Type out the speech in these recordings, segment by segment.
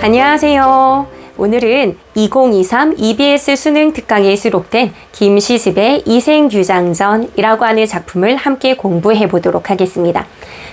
안녕하세요. 오늘은 2023 EBS 수능 특강에 수록된 김시습의 이생규장전이라고 하는 작품을 함께 공부해 보도록 하겠습니다.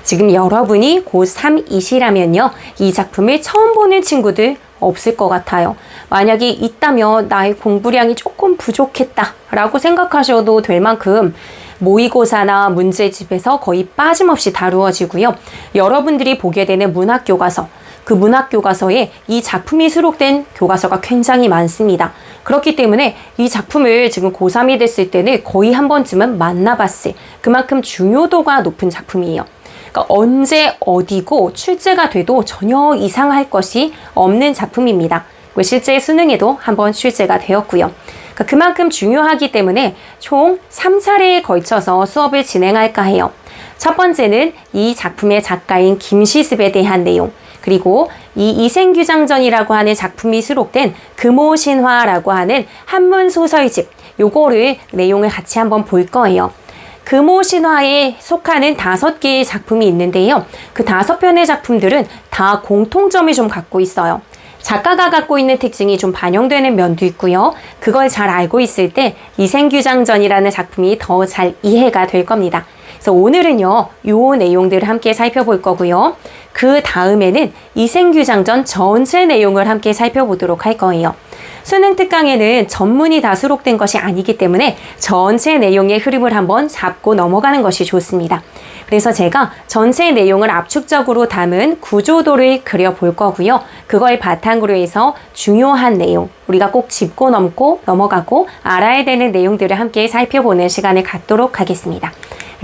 지금 여러분이 고3이시라면요. 이 작품을 처음 보는 친구들 없을 것 같아요. 만약에 있다면 나의 공부량이 조금 부족했다 라고 생각하셔도 될 만큼 모의고사나 문제집에서 거의 빠짐없이 다루어지고요. 여러분들이 보게 되는 문학교과서, 그 문학 교과서에 이 작품이 수록된 교과서가 굉장히 많습니다. 그렇기 때문에 이 작품을 지금 고3이 됐을 때는 거의 한 번쯤은 만나봤을 그만큼 중요도가 높은 작품이에요. 그러니까 언제 어디고 출제가 돼도 전혀 이상할 것이 없는 작품입니다. 그리고 실제 수능에도 한번 출제가 되었고요. 그러니까 그만큼 중요하기 때문에 총 3차례에 걸쳐서 수업을 진행할까 해요. 첫 번째는 이 작품의 작가인 김시습에 대한 내용, 그리고 이 이생규장전이라고 하는 작품이 수록된 금오신화라고 하는 한문 소설집, 요거를 내용을 같이 한번 볼 거예요. 금오신화에 속하는 다섯 개의 작품이 있는데요. 그 다섯 편의 작품들은 다 공통점을 좀 갖고 있어요. 작가가 갖고 있는 특징이 좀 반영되는 면도 있고요. 그걸 잘 알고 있을 때 이생규장전이라는 작품이 더 잘 이해가 될 겁니다. 그래서 오늘은요, 요 내용들을 함께 살펴볼 거고요. 그 다음에는 이생규장전 전체 내용을 함께 살펴보도록 할 거예요. 수능 특강에는 전문이 다 수록된 것이 아니기 때문에 전체 내용의 흐름을 한번 잡고 넘어가는 것이 좋습니다. 그래서 제가 전체 내용을 압축적으로 담은 구조도를 그려볼 거고요. 그걸 바탕으로 해서 중요한 내용, 우리가 꼭 짚고 넘고 넘어가고 알아야 되는 내용들을 함께 살펴보는 시간을 갖도록 하겠습니다.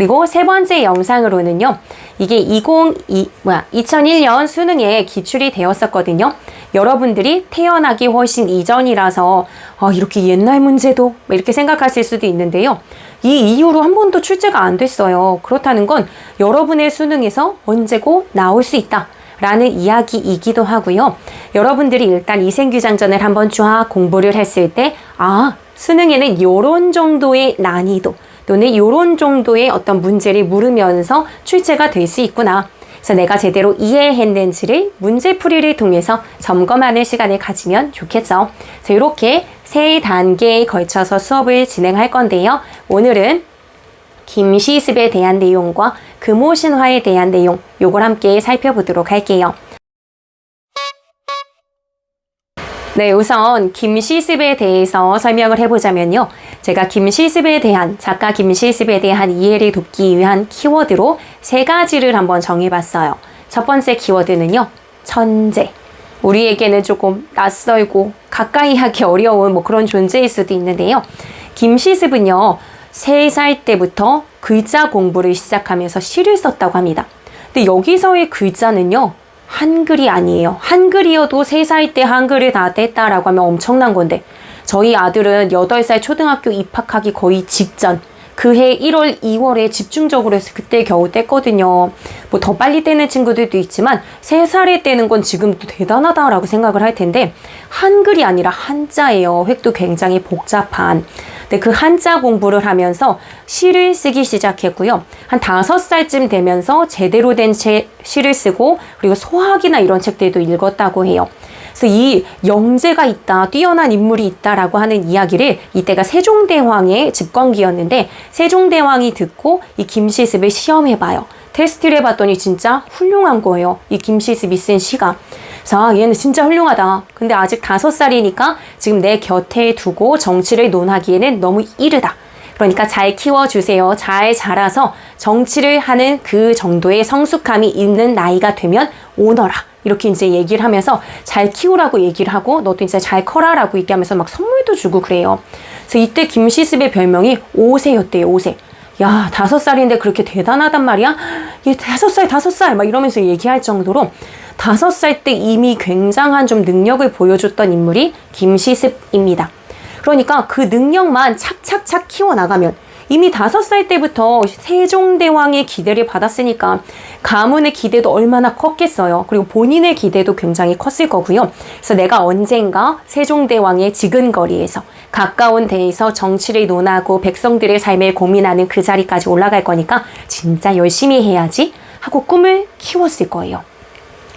그리고 세 번째 영상으로는요. 이게 2002 뭐야 2001년 수능에 기출이 되었었거든요. 여러분들이 태어나기 훨씬 이전이라서 아, 이렇게 옛날 문제도 이렇게 생각하실 수도 있는데요. 이 이후로 한 번도 출제가 안 됐어요. 그렇다는 건 여러분의 수능에서 언제고 나올 수 있다. 라는 이야기이기도 하고요. 여러분들이 일단 이생규장전을 한번 쫙 공부를 했을 때, 아, 수능에는 이런 정도의 난이도, 또는 이런 정도의 어떤 문제를 물으면서 출제가 될 수 있구나. 그래서 내가 제대로 이해했는지를 문제풀이를 통해서 점검하는 시간을 가지면 좋겠죠. 그래서 이렇게 세 단계에 걸쳐서 수업을 진행할 건데요. 오늘은 김시습에 대한 내용과 금오신화에 대한 내용, 요걸 함께 살펴보도록 할게요. 네, 우선 김시습에 대해서 설명을 해보자면요. 제가 김시습에 대한, 작가 김시습에 대한 이해를 돕기 위한 키워드로 세 가지를 한번 정해봤어요. 첫 번째 키워드는요, 천재. 우리에게는 조금 낯설고 가까이 하기 어려운 뭐 그런 존재일 수도 있는데요. 김시습은요, 세 살 때부터 글자 공부를 시작하면서 시를 썼다고 합니다. 근데 여기서의 글자는요, 한글이 아니에요. 한글이어도 3살 때 한글을 다 뗐다라고 하면 엄청난 건데 저희 아들은 8살 초등학교 입학하기 거의 직전 그해 1월, 2월에 집중적으로 해서 그때 겨우 뗐거든요. 뭐 더 빨리 떼는 친구들도 있지만 3살에 떼는 건 지금도 대단하다라고 생각을 할 텐데 한글이 아니라 한자예요. 획도 굉장히 복잡한. 근데 그 한자 공부를 하면서 시를 쓰기 시작했고요. 한 다섯 살쯤 되면서 제대로 된 체, 시를 쓰고 그리고 소학이나 이런 책들도 읽었다고 해요. 그래서 이 영재가 있다, 뛰어난 인물이 있다라고 하는 이야기를 이때가 세종대왕의 집권기였는데 세종대왕이 듣고 이 김시습을 시험해봐요. 테스트를 해봤더니 진짜 훌륭한 거예요. 이 김시습이 쓴 시가. 자, 아, 얘는 진짜 훌륭하다. 근데 아직 다섯 살이니까 지금 내 곁에 두고 정치를 논하기에는 너무 이르다. 그러니까 잘 키워주세요. 잘 자라서 정치를 하는 그 정도의 성숙함이 있는 나이가 되면 오너라. 이렇게 이제 얘기를 하면서 잘 키우라고 얘기를 하고 너도 이제 잘 커라라고 얘기하면서 막 선물도 주고 그래요. 그래서 이때 김시습의 별명이 오세였대요. 오세. 야, 다섯 살인데 그렇게 대단하단 말이야? 얘 다섯 살, 다섯 살, 막 이러면서 얘기할 정도로 다섯 살 때 이미 굉장한 좀 능력을 보여줬던 인물이 김시습입니다. 그러니까 그 능력만 착착착 키워나가면 이미 다섯 살 때부터 세종대왕의 기대를 받았으니까 가문의 기대도 얼마나 컸겠어요. 그리고 본인의 기대도 굉장히 컸을 거고요. 그래서 내가 언젠가 세종대왕의 지근거리에서 가까운 데에서 정치를 논하고 백성들의 삶을 고민하는 그 자리까지 올라갈 거니까 진짜 열심히 해야지 하고 꿈을 키웠을 거예요.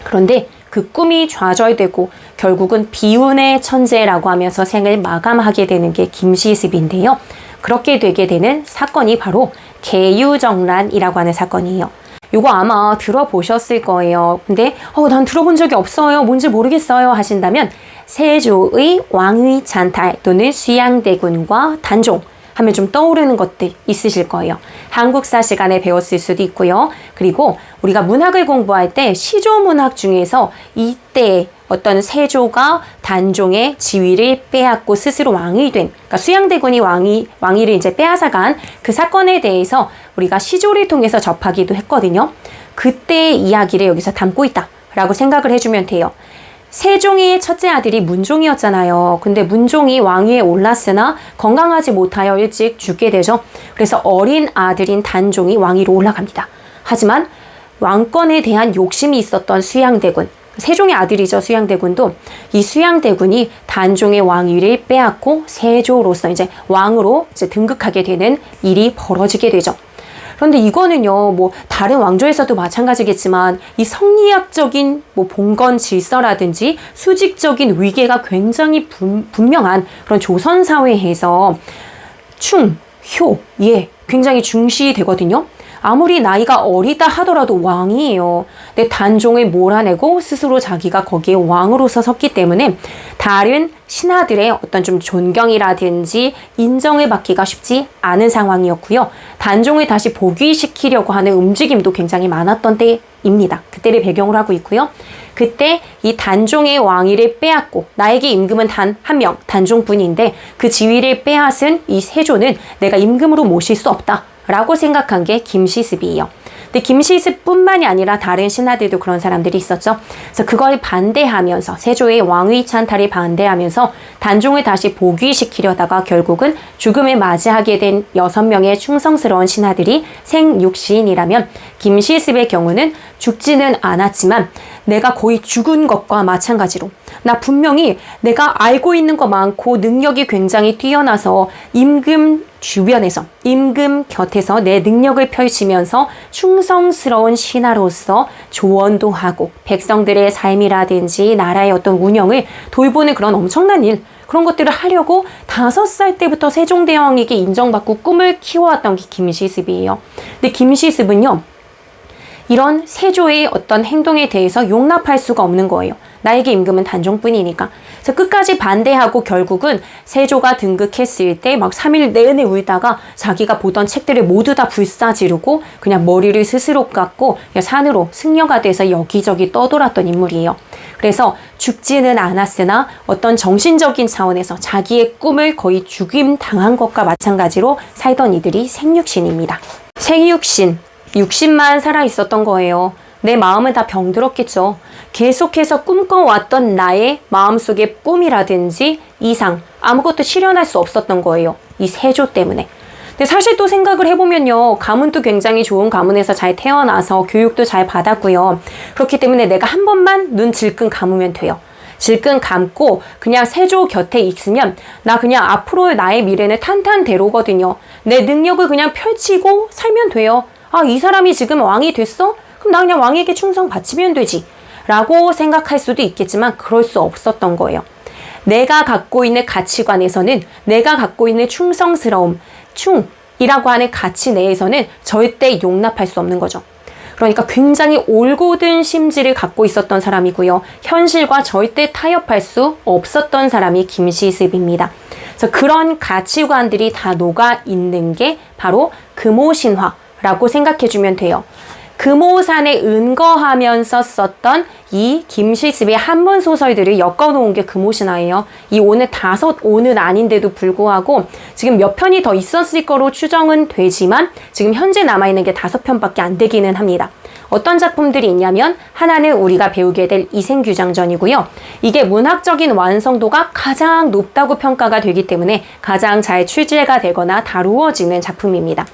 그런데 그 꿈이 좌절되고 결국은 비운의 천재라고 하면서 생을 마감하게 되는 게 김시습인데요. 그렇게 되게 되는 사건이 바로 개유정란이라고 하는 사건이에요. 이거 아마 들어보셨을 거예요. 근데 어, 난 들어본 적이 없어요. 뭔지 모르겠어요. 하신다면 세조의 왕위 찬탈 또는 수양대군과 단종 하면 좀 떠오르는 것들 있으실 거예요. 한국사 시간에 배웠을 수도 있고요. 그리고 우리가 문학을 공부할 때 시조 문학 중에서 이때 어떤 세조가 단종의 지위를 빼앗고 스스로 왕이 된, 그러니까 수양대군이 왕이 왕위를 이제 빼앗아간 그 사건에 대해서 우리가 시조를 통해서 접하기도 했거든요. 그때의 이야기를 여기서 담고 있다 라고 생각을 해주면 돼요. 세종의 첫째 아들이 문종이었잖아요. 근데 문종이 왕위에 올랐으나 건강하지 못하여 일찍 죽게 되죠. 그래서 어린 아들인 단종이 왕위로 올라갑니다. 하지만 왕권에 대한 욕심이 있었던 수양대군, 세종의 아들이죠. 수양대군도 이 수양대군이 단종의 왕위를 빼앗고 세조로서 이제 왕으로 이제 등극하게 되는 일이 벌어지게 되죠. 그런데 이거는요, 뭐, 다른 왕조에서도 마찬가지겠지만, 이 성리학적인 뭐, 봉건 질서라든지 수직적인 위계가 굉장히 분, 분명한 그런 조선사회에서 충, 효, 예, 굉장히 중시되거든요. 아무리 나이가 어리다 하더라도 왕이에요. 내 단종을 몰아내고 스스로 자기가 거기에 왕으로서 섰기 때문에 다른 신하들의 어떤 좀 존경이라든지 인정을 받기가 쉽지 않은 상황이었고요. 단종을 다시 복위시키려고 하는 움직임도 굉장히 많았던 때입니다. 그때를 배경으로 하고 있고요. 그때 이 단종의 왕위를 빼앗고 나에게 임금은 단 한 명, 단종뿐인데 그 지위를 빼앗은 이 세조는 내가 임금으로 모실 수 없다. 라고 생각한 게 김시습이에요. 근데 김시습뿐만이 아니라 다른 신하들도 그런 사람들이 있었죠. 그래서 그걸 반대하면서 세조의 왕위 찬탈을 반대하면서 단종을 다시 복위시키려다가 결국은 죽음을 맞이하게 된 여섯 명의 충성스러운 신하들이 생육신이라면 김시습의 경우는 죽지는 않았지만 내가 거의 죽은 것과 마찬가지로 나 분명히 내가 알고 있는 거 많고 능력이 굉장히 뛰어나서 임금 주변에서 임금 곁에서 내 능력을 펼치면서 충성스러운 신하로서 조언도 하고 백성들의 삶이라든지 나라의 어떤 운영을 돌보는 그런 엄청난 일 그런 것들을 하려고 다섯 살 때부터 세종대왕에게 인정받고 꿈을 키워왔던 게 김시습이에요. 근데 김시습은요. 이런 세조의 어떤 행동에 대해서 용납할 수가 없는 거예요. 나에게 임금은 단종뿐이니까. 그래서 끝까지 반대하고 결국은 세조가 등극했을 때 막 3일 내내 울다가 자기가 보던 책들을 모두 다 불사지르고 그냥 머리를 스스로 깎고 산으로 승려가 돼서 여기저기 떠돌았던 인물이에요. 그래서 죽지는 않았으나 어떤 정신적인 차원에서 자기의 꿈을 거의 죽임 당한 것과 마찬가지로 살던 이들이 생육신입니다. 생육신, 육신만 살아 있었던 거예요. 내 마음은 다 병들었겠죠. 계속해서 꿈꿔왔던 나의 마음속의 꿈이라든지 이상, 아무것도 실현할 수 없었던 거예요. 이 세조 때문에. 근데 사실 또 생각을 해보면요. 가문도 굉장히 좋은 가문에서 잘 태어나서 교육도 잘 받았고요. 그렇기 때문에 내가 한 번만 눈 질끈 감으면 돼요. 질끈 감고 그냥 세조 곁에 있으면 나 그냥 앞으로의 나의 미래는 탄탄대로거든요. 내 능력을 그냥 펼치고 살면 돼요. 아, 이 사람이 지금 왕이 됐어? 그럼 나 그냥 왕에게 충성 바치면 되지. 라고 생각할 수도 있겠지만 그럴 수 없었던 거예요. 내가 갖고 있는 가치관에서는 내가 갖고 있는 충성스러움, 충이라고 하는 가치 내에서는 절대 용납할 수 없는 거죠. 그러니까 굉장히 올곧은 심지를 갖고 있었던 사람이고요. 현실과 절대 타협할 수 없었던 사람이 김시습입니다. 그래서 그런 가치관들이 다 녹아 있는 게 바로 금오신화 라고 생각해 주면 돼요. 금오산에 은거하면서 썼던 이 김시습의 한문 소설들을 엮어놓은 게 금오신화예요. 이 오는 다섯 오는 아닌데도 불구하고 지금 몇 편이 더 있었을 거로 추정은 되지만 지금 현재 남아있는 게 다섯 편밖에 안 되기는 합니다. 어떤 작품들이 있냐면 하나는 우리가 배우게 될 이생규장전이고요. 이게 문학적인 완성도가 가장 높다고 평가가 되기 때문에 가장 잘 출제가 되거나 다루어지는 작품입니다.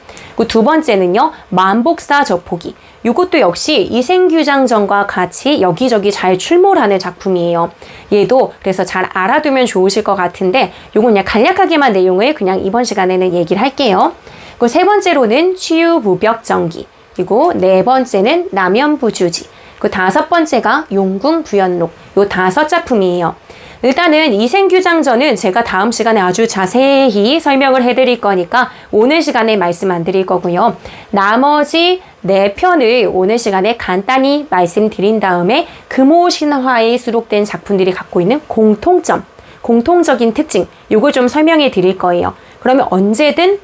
두 번째는요. 만복사 저포기. 이것도 역시 이생규장전과 같이 여기저기 잘 출몰하는 작품이에요. 얘도 그래서 잘 알아두면 좋으실 것 같은데 요건 그냥 간략하게만 내용을 그냥 이번 시간에는 얘기를 할게요. 그 세 번째로는 치유부벽전기. 그리고 네 번째는 남연부주지. 그 다섯 번째가 용궁부연록. 요 다섯 작품이에요. 일단은 이생규장전은 제가 다음 시간에 아주 자세히 설명을 해드릴 거니까 오늘 시간에 말씀 안 드릴 거고요. 나머지 네 편을 오늘 시간에 간단히 말씀드린 다음에 금오신화에 수록된 작품들이 갖고 있는 공통점, 공통적인 특징, 요거 좀 설명해 드릴 거예요. 그러면 언제든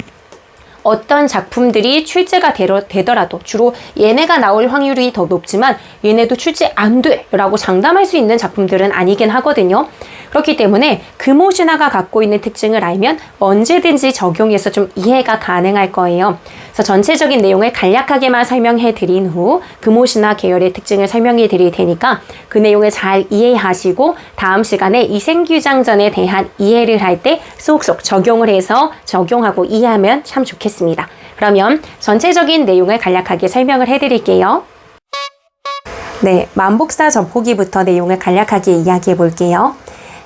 어떤 작품들이 출제가 되더라도 주로 얘네가 나올 확률이 더 높지만 얘네도 출제 안 돼! 라고 장담할 수 있는 작품들은 아니긴 하거든요. 그렇기 때문에 금오신화가 갖고 있는 특징을 알면 언제든지 적용해서 좀 이해가 가능할 거예요. 그래서 전체적인 내용을 간략하게만 설명해 드린 후 금오신화 계열의 특징을 설명해 드릴 테니까 그 내용을 잘 이해하시고 다음 시간에 이생규장전에 대한 이해를 할 때 쏙쏙 적용을 해서 적용하고 이해하면 참 좋겠습니다. 그러면 전체적인 내용을 간략하게 설명을 해 드릴게요. 네, 만복사 접호기부터 내용을 간략하게 이야기해 볼게요.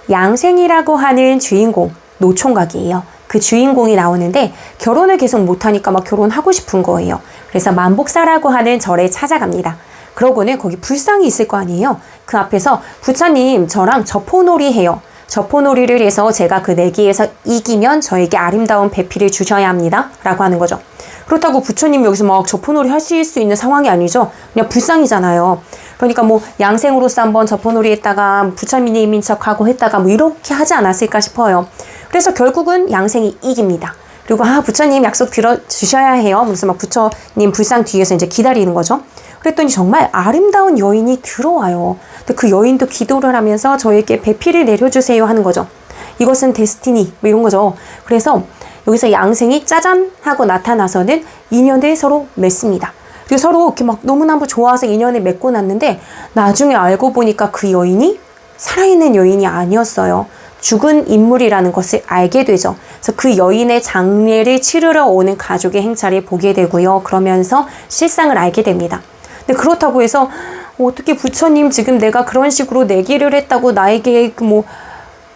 양생이라고 하는 주인공, 노총각이에요. 그 주인공이 나오는데 결혼을 계속 못하니까 막 결혼하고 싶은 거예요. 그래서 만복사라고 하는 절에 찾아갑니다. 그러고는 거기 불상이 있을 거 아니에요. 그 앞에서 부처님 저랑 저포놀이 해요. 저포놀이를 해서 제가 그 내기에서 이기면 저에게 아름다운 배필을 주셔야 합니다. 라고 하는 거죠. 그렇다고 부처님 여기서 막 저포놀이 하실 수 있는 상황이 아니죠. 그냥 불상이잖아요. 그러니까 뭐 양생으로서 한번 저포놀이 했다가 부처님인 척하고 했다가 뭐 이렇게 하지 않았을까 싶어요. 그래서 결국은 양생이 이깁니다. 그리고 아 부처님 약속 들어 주셔야 해요. 그래서 막 부처님 불상 뒤에서 이제 기다리는 거죠. 그랬더니 정말 아름다운 여인이 들어와요. 근데 그 여인도 기도를 하면서 저에게 배필을 내려주세요 하는 거죠. 이것은 데스티니 뭐 이런 거죠. 그래서 여기서 양생이 짜잔 하고 나타나서는 인연을 서로 맺습니다. 그리고 서로 이렇게 막 너무너무 좋아서 인연을 맺고 났는데 나중에 알고 보니까 그 여인이 살아있는 여인이 아니었어요. 죽은 인물이라는 것을 알게 되죠. 그래서 그 여인의 장례를 치르러 오는 가족의 행차를 보게 되고요. 그러면서 실상을 알게 됩니다. 근데 그렇다고 해서 어떻게 부처님 지금 내가 그런 식으로 내기를 했다고 나에게 뭐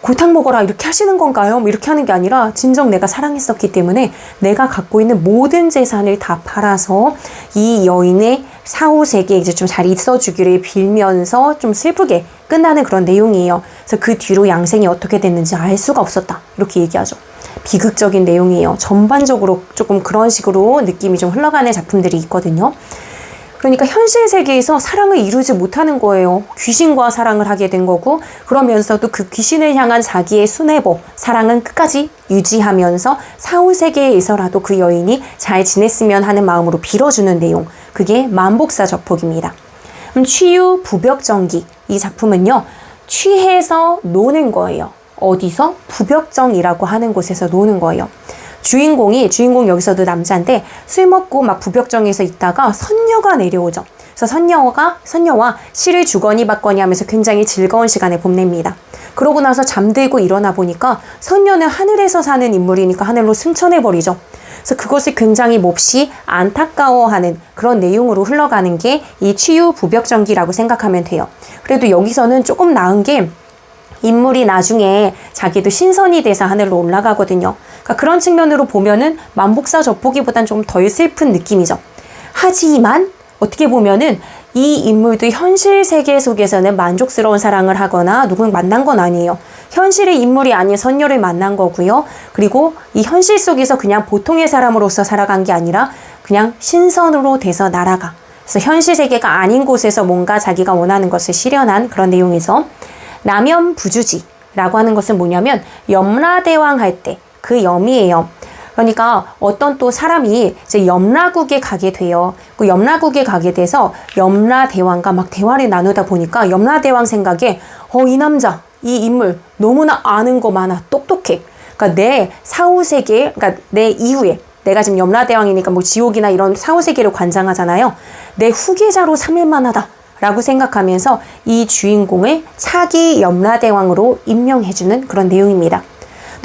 골탕 먹어라 이렇게 하시는 건가요? 뭐 이렇게 하는 게 아니라 진정 내가 사랑했었기 때문에 내가 갖고 있는 모든 재산을 다 팔아서 이 여인의 사후 세계에 이제 좀 잘 있어 주기를 빌면서 좀 슬프게 끝나는 그런 내용이에요. 그래서 그 뒤로 양생이 어떻게 됐는지 알 수가 없었다. 이렇게 얘기하죠. 비극적인 내용이에요. 전반적으로 조금 그런 식으로 느낌이 좀 흘러가는 작품들이 있거든요. 그러니까 현실 세계에서 사랑을 이루지 못하는 거예요. 귀신과 사랑을 하게 된 거고, 그러면서도 그 귀신을 향한 자기의 순애보, 사랑은 끝까지 유지하면서 사후 세계에서라도 그 여인이 잘 지냈으면 하는 마음으로 빌어주는 내용. 그게 만복사 접폭입니다. 음, 취유 부벽정기. 이 작품은요, 취해서 노는 거예요. 어디서? 부벽정이라고 하는 곳에서 노는 거예요. 주인공이 주인공 여기서도 남자인데 술 먹고 막 부벽정에서 있다가 선녀가 내려오죠. 그래서 선녀가 선녀와 시를 주거니 받거니 하면서 굉장히 즐거운 시간을 보냅니다. 그러고 나서 잠들고 일어나 보니까 선녀는 하늘에서 사는 인물이니까 하늘로 승천해 버리죠. 그래서 그것을 굉장히 몹시 안타까워하는 그런 내용으로 흘러가는 게 이 치유 부벽정기라고 생각하면 돼요. 그래도 여기서는 조금 나은 게 인물이 나중에 자기도 신선이 돼서 하늘로 올라가거든요. 그러니까 그런 측면으로 보면은 만복사 젖보기보단 좀 덜 슬픈 느낌이죠. 하지만 어떻게 보면은 이 인물도 현실 세계 속에서는 만족스러운 사랑을 하거나 누군 만난 건 아니에요. 현실의 인물이 아닌 선녀를 만난 거고요. 그리고 이 현실 속에서 그냥 보통의 사람으로서 살아간 게 아니라 그냥 신선으로 돼서 날아가. 그래서 현실 세계가 아닌 곳에서 뭔가 자기가 원하는 것을 실현한 그런 내용에서 남염 부주지라고 하는 것은 뭐냐면 염라대왕 할 때 그 염이에요. 그러니까 어떤 또 사람이 이제 염라국에 가게 돼요. 그 염라국에 가게 돼서 염라 대왕과 막 대화를 나누다 보니까 염라 대왕 생각에 어, 이 남자, 이 인물 너무나 아는 거 많아. 똑똑해. 그러니까 내 사후 세계, 그러니까 내 이후에 내가 지금 염라 대왕이니까 뭐 지옥이나 이런 사후 세계를 관장하잖아요. 내 후계자로 삼을 만하다. 라고 생각하면서 이 주인공을 차기 염라대왕으로 임명해주는 그런 내용입니다.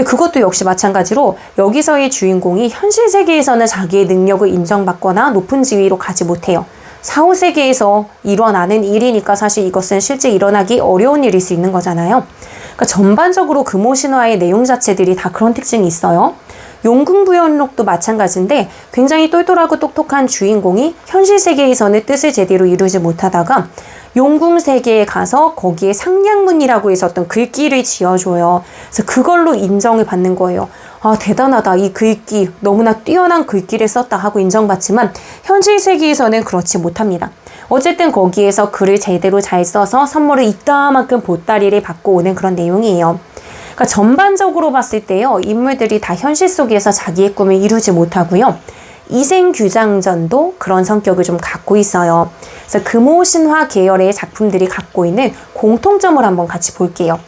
근데 그것도 역시 마찬가지로 여기서의 주인공이 현실 세계에서는 자기의 능력을 인정받거나 높은 지위로 가지 못해요. 사후 세계에서 일어나는 일이니까 사실 이것은 실제 일어나기 어려운 일일 수 있는 거잖아요. 그러니까 전반적으로 금오신화의 내용 자체들이 다 그런 특징이 있어요. 용궁부연록도 마찬가지인데 굉장히 똘똘하고 똑똑한 주인공이 현실 세계에서는 뜻을 제대로 이루지 못하다가 용궁세계에 가서 거기에 상냥문이라고 해서 어떤 글귀를 지어줘요. 그래서 그걸로 인정을 받는 거예요. 아, 대단하다. 이 글귀, 너무나 뛰어난 글귀를 썼다 하고 인정받지만 현실 세계에서는 그렇지 못합니다. 어쨌든 거기에서 글을 제대로 잘 써서 선물을 이따만큼 보따리를 받고 오는 그런 내용이에요. 그러니까 전반적으로 봤을 때요, 인물들이 다 현실 속에서 자기의 꿈을 이루지 못하고요. 이생규장전도 그런 성격을 좀 갖고 있어요. 그래서 금호신화 계열의 작품들이 갖고 있는 공통점을 한번 같이 볼게요.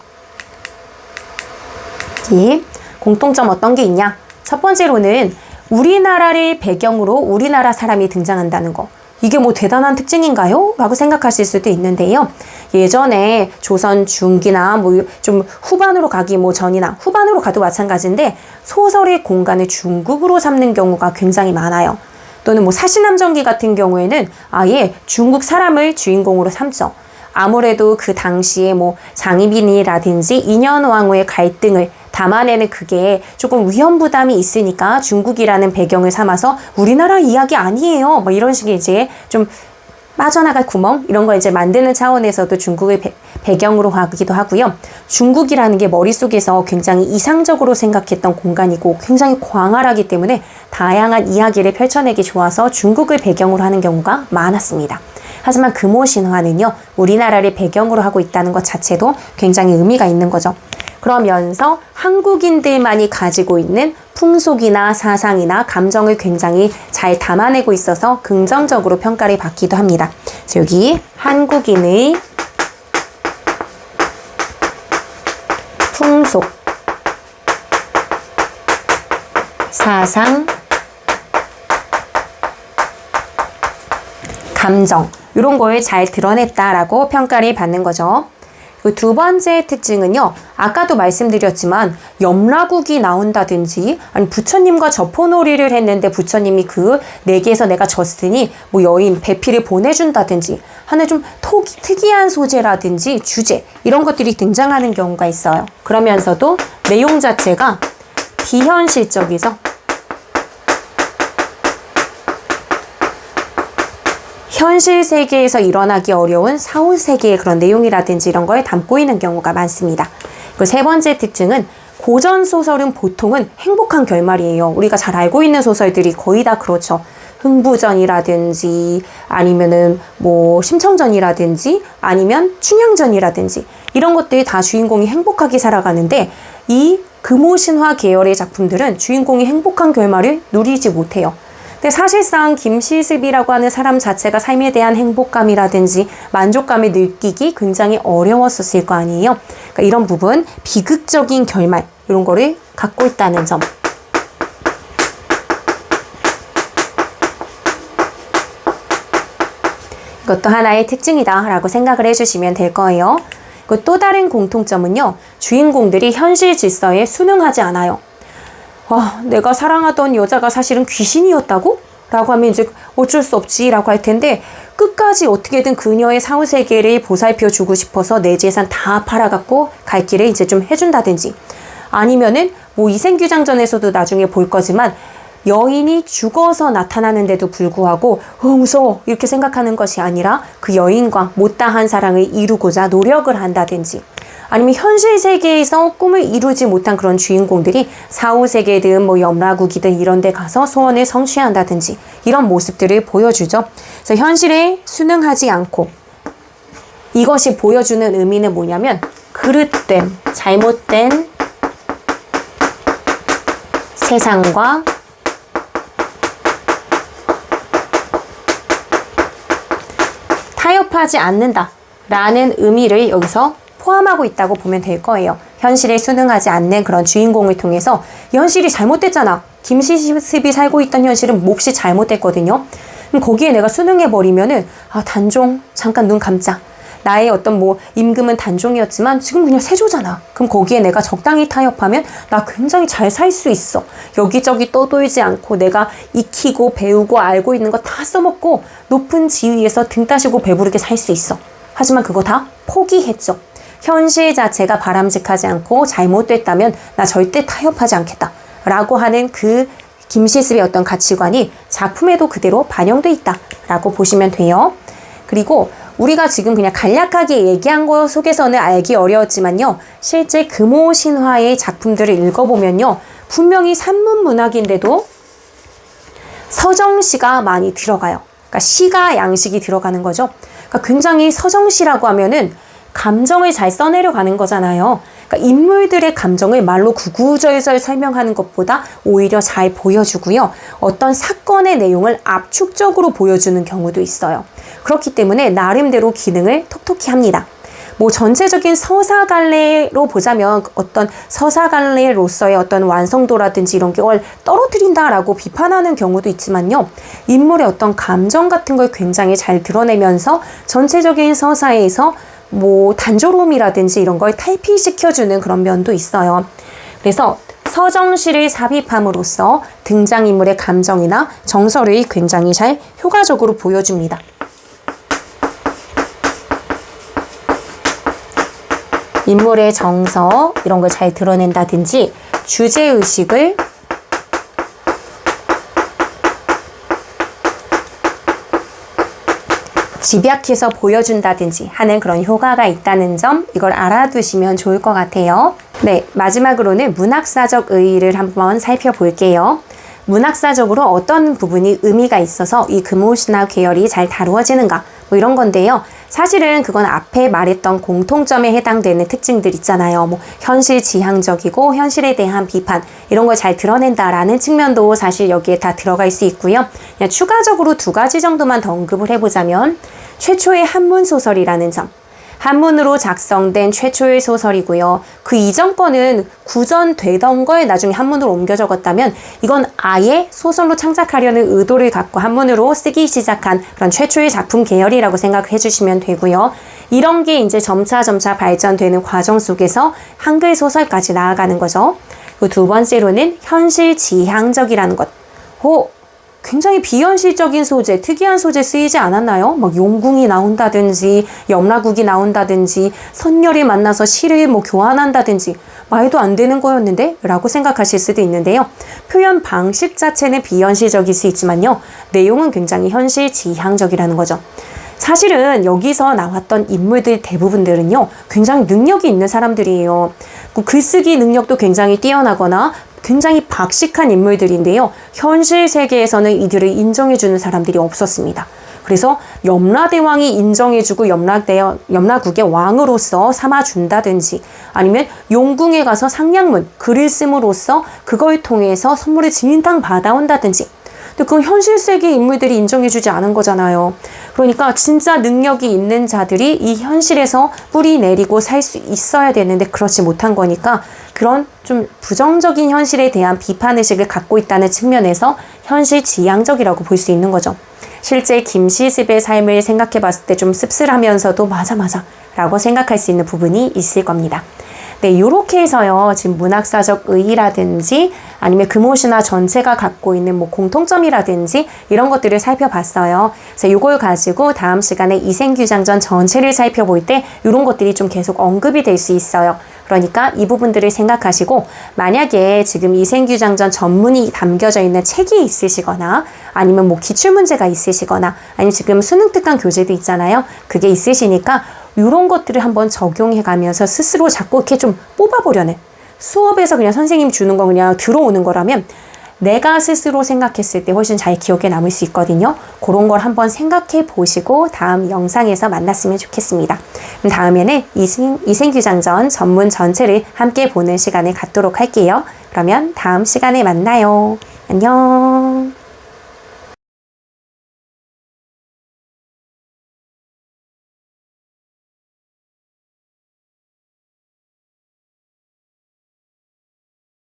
이 공통점 어떤 게 있냐? 첫 번째로는 우리나라를 배경으로 우리나라 사람이 등장한다는 거. 이게 뭐 대단한 특징인가요? 라고 생각하실 수도 있는데요. 예전에 조선 중기나 뭐 좀 후반으로 가기 뭐 전이나 후반으로 가도 마찬가지인데 소설의 공간을 중국으로 삼는 경우가 굉장히 많아요. 또는 뭐 사시남정기 같은 경우에는 아예 중국 사람을 주인공으로 삼죠. 아무래도 그 당시에 뭐 장희빈이라든지 인현왕후의 갈등을 담아내는 그게 조금 위험 부담이 있으니까 중국이라는 배경을 삼아서 우리나라 이야기 아니에요. 뭐 이런 식의 이제 좀 빠져나갈 구멍 이런 거 이제 만드는 차원에서도 중국을 배, 배경으로 하기도 하고요. 중국이라는 게 머릿속에서 굉장히 이상적으로 생각했던 공간이고 굉장히 광활하기 때문에 다양한 이야기를 펼쳐내기 좋아서 중국을 배경으로 하는 경우가 많았습니다. 하지만 금호 신화는요, 우리나라를 배경으로 하고 있다는 것 자체도 굉장히 의미가 있는 거죠. 그러면서 한국인들만이 가지고 있는 풍속이나 사상이나 감정을 굉장히 잘 담아내고 있어서 긍정적으로 평가를 받기도 합니다. 여기 한국인의 풍속, 사상, 감정 이런 걸잘 드러냈다라고 평가를 받는 거죠. 그두 번째 특징은요. 아까도 말씀드렸지만 염라국이 나온다든지 아니 부처님과 저포놀이를 했는데 부처님이 그 내게에서 내가 졌으니 뭐 여인 배필을 보내준다든지 하는 좀 토, 특이한 소재라든지 주제 이런 것들이 등장하는 경우가 있어요. 그러면서도 내용 자체가 비현실적이죠. 현실 세계에서 일어나기 어려운 사후 세계의 그런 내용이라든지 이런 걸 담고 있는 경우가 많습니다. 그 세 번째 특징은 고전 소설은 보통은 행복한 결말이에요. 우리가 잘 알고 있는 소설들이 거의 다 그렇죠. 흥부전이라든지 아니면은 뭐 심청전이라든지 아니면 춘향전이라든지 이런 것들이 다 주인공이 행복하게 살아가는데 이 금호신화 계열의 작품들은 주인공이 행복한 결말을 누리지 못해요. 근데 사실상 김시습이라고 하는 사람 자체가 삶에 대한 행복감이라든지 만족감을 느끼기 굉장히 어려웠었을 거 아니에요. 그러니까 이런 부분 비극적인 결말 이런 거를 갖고 있다는 점. 이것도 하나의 특징이다라고 생각을 해주시면 될 거예요. 그 또 다른 공통점은요, 주인공들이 현실 질서에 순응하지 않아요. 아, 내가 사랑하던 여자가 사실은 귀신이었다고? 라고 하면 이제 어쩔 수 없지라고 할 텐데 끝까지 어떻게든 그녀의 사후 세계를 보살펴 주고 싶어서 내 재산 다 팔아갖고 갈 길을 이제 좀 해준다든지 아니면은 뭐 이생규장전에서도 나중에 볼 거지만 여인이 죽어서 나타나는데도 불구하고 어, 무서워 이렇게 생각하는 것이 아니라 그 여인과 못다한 사랑을 이루고자 노력을 한다든지 아니면 현실 세계에서 꿈을 이루지 못한 그런 주인공들이 사후 세계든 뭐 염라국이든 이런 데 가서 소원을 성취한다든지 이런 모습들을 보여주죠. 그래서 현실에 순응하지 않고 이것이 보여주는 의미는 뭐냐면 그릇된 잘못된 세상과 타협하지 않는다 라는 의미를 여기서 포함하고 있다고 보면 될 거예요. 현실에 순응하지 않는 그런 주인공을 통해서 현실이 잘못됐잖아. 김시습이 살고 있던 현실은 몹시 잘못됐거든요. 그럼 거기에 내가 순응해버리면은, 아, 단종, 잠깐 눈 감자. 나의 어떤 뭐 임금은 단종이었지만 지금 그냥 세조잖아. 그럼 거기에 내가 적당히 타협하면 나 굉장히 잘 살 수 있어. 여기저기 떠돌지 않고 내가 익히고 배우고 알고 있는 거 다 써먹고 높은 지위에서 등 따시고 배부르게 살 수 있어. 하지만 그거 다 포기했죠. 현실 자체가 바람직하지 않고 잘못됐다면 나 절대 타협하지 않겠다. 라고 하는 그 김시습의 어떤 가치관이 작품에도 그대로 반영돼 있다. 라고 보시면 돼요. 그리고 우리가 지금 그냥 간략하게 얘기한 것 속에서는 알기 어려웠지만요. 실제 금호 신화의 작품들을 읽어보면요. 분명히 산문 문학인데도 서정시가 많이 들어가요. 그러니까 시가 양식이 들어가는 거죠. 그러니까 굉장히 서정시라고 하면은 감정을 잘 써내려 가는 거잖아요. 그러니까 인물들의 감정을 말로 구구절절 설명하는 것보다 오히려 잘 보여주고요. 어떤 사건의 내용을 압축적으로 보여주는 경우도 있어요. 그렇기 때문에 나름대로 기능을 톡톡히 합니다. 뭐 전체적인 서사갈래로 보자면 어떤 서사갈래로서의 어떤 완성도라든지 이런 걸 떨어뜨린다라고 비판하는 경우도 있지만요. 인물의 어떤 감정 같은 걸 굉장히 잘 드러내면서 전체적인 서사에서 뭐 단조로움이라든지 이런 걸 탈피시켜주는 그런 면도 있어요. 그래서 서정시를 삽입함으로써 등장인물의 감정이나 정서를 굉장히 잘 효과적으로 보여줍니다. 인물의 정서 이런 걸 잘 드러낸다든지 주제의식을 집약해서 보여준다든지 하는 그런 효과가 있다는 점 이걸 알아두시면 좋을 것 같아요. 네, 마지막으로는 문학사적 의의를 한번 살펴볼게요. 문학사적으로 어떤 부분이 의미가 있어서 이 금오신화 계열이 잘 다루어지는가 뭐 이런 건데요. 사실은 그건 앞에 말했던 공통점에 해당되는 특징들 있잖아요. 뭐 현실 지향적이고 현실에 대한 비판 이런 걸 잘 드러낸다라는 측면도 사실 여기에 다 들어갈 수 있고요. 그냥 추가적으로 두 가지 정도만 더 언급을 해보자면 최초의 한문 소설이라는 점. 한문으로 작성된 최초의 소설이고요. 그 이전 거는 구전되던 걸 나중에 한문으로 옮겨 적었다면 이건 아예 소설로 창작하려는 의도를 갖고 한문으로 쓰기 시작한 그런 최초의 작품 계열이라고 생각해 주시면 되고요. 이런 게 이제 점차 점차 발전되는 과정 속에서 한글 소설까지 나아가는 거죠. 그 두 번째로는 현실 지향적이라는 것. 호, 굉장히 비현실적인 소재, 특이한 소재 쓰이지 않았나요? 막 용궁이 나온다든지, 염라국이 나온다든지, 선녀를 만나서 시를 뭐 교환한다든지, 말도 안 되는 거였는데? 라고 생각하실 수도 있는데요. 표현 방식 자체는 비현실적일 수 있지만요. 내용은 굉장히 현실 지향적이라는 거죠. 사실은 여기서 나왔던 인물들 대부분들은요, 굉장히 능력이 있는 사람들이에요. 그 글쓰기 능력도 굉장히 뛰어나거나 굉장히 박식한 인물들인데요. 현실 세계에서는 이들을 인정해주는 사람들이 없었습니다. 그래서 염라대왕이 인정해주고 염라대, 염라국의 왕으로서 삼아준다든지 아니면 용궁에 가서 상냥문, 글을 씀으로써 그걸 통해서 선물을 진탕 받아온다든지 근데 그건 현실 세계 인물들이 인정해주지 않은 거잖아요. 그러니까 진짜 능력이 있는 자들이 이 현실에서 뿌리 내리고 살 수 있어야 되는데 그렇지 못한 거니까 그런 좀 부정적인 현실에 대한 비판의식을 갖고 있다는 측면에서 현실 지향적이라고 볼 수 있는 거죠. 실제 김시습의 삶을 생각해 봤을 때 좀 씁쓸하면서도 맞아 맞아 라고 생각할 수 있는 부분이 있을 겁니다. 네, 요렇게 해서요, 지금 문학사적 의의라든지 아니면 금오신화 전체가 갖고 있는 뭐 공통점이라든지 이런 것들을 살펴봤어요. 그래서 요걸 가지고 다음 시간에 이생규장전 전체를 살펴볼 때 이런 것들이 좀 계속 언급이 될 수 있어요. 그러니까 이 부분들을 생각하시고 만약에 지금 이생규장전 전문이 담겨져 있는 책이 있으시거나 아니면 뭐 기출문제가 있으시거나 아니면 지금 수능특강 교재도 있잖아요. 그게 있으시니까 이런 것들을 한번 적용해 가면서 스스로 자꾸 이렇게 좀 뽑아보려는 수업에서 그냥 선생님 주는 거 그냥 들어오는 거라면 내가 스스로 생각했을 때 훨씬 잘 기억에 남을 수 있거든요. 그런 걸 한번 생각해 보시고 다음 영상에서 만났으면 좋겠습니다. 그럼 다음에는 이생, 이생규장전 전문 전체를 함께 보는 시간을 갖도록 할게요. 그러면 다음 시간에 만나요. 안녕.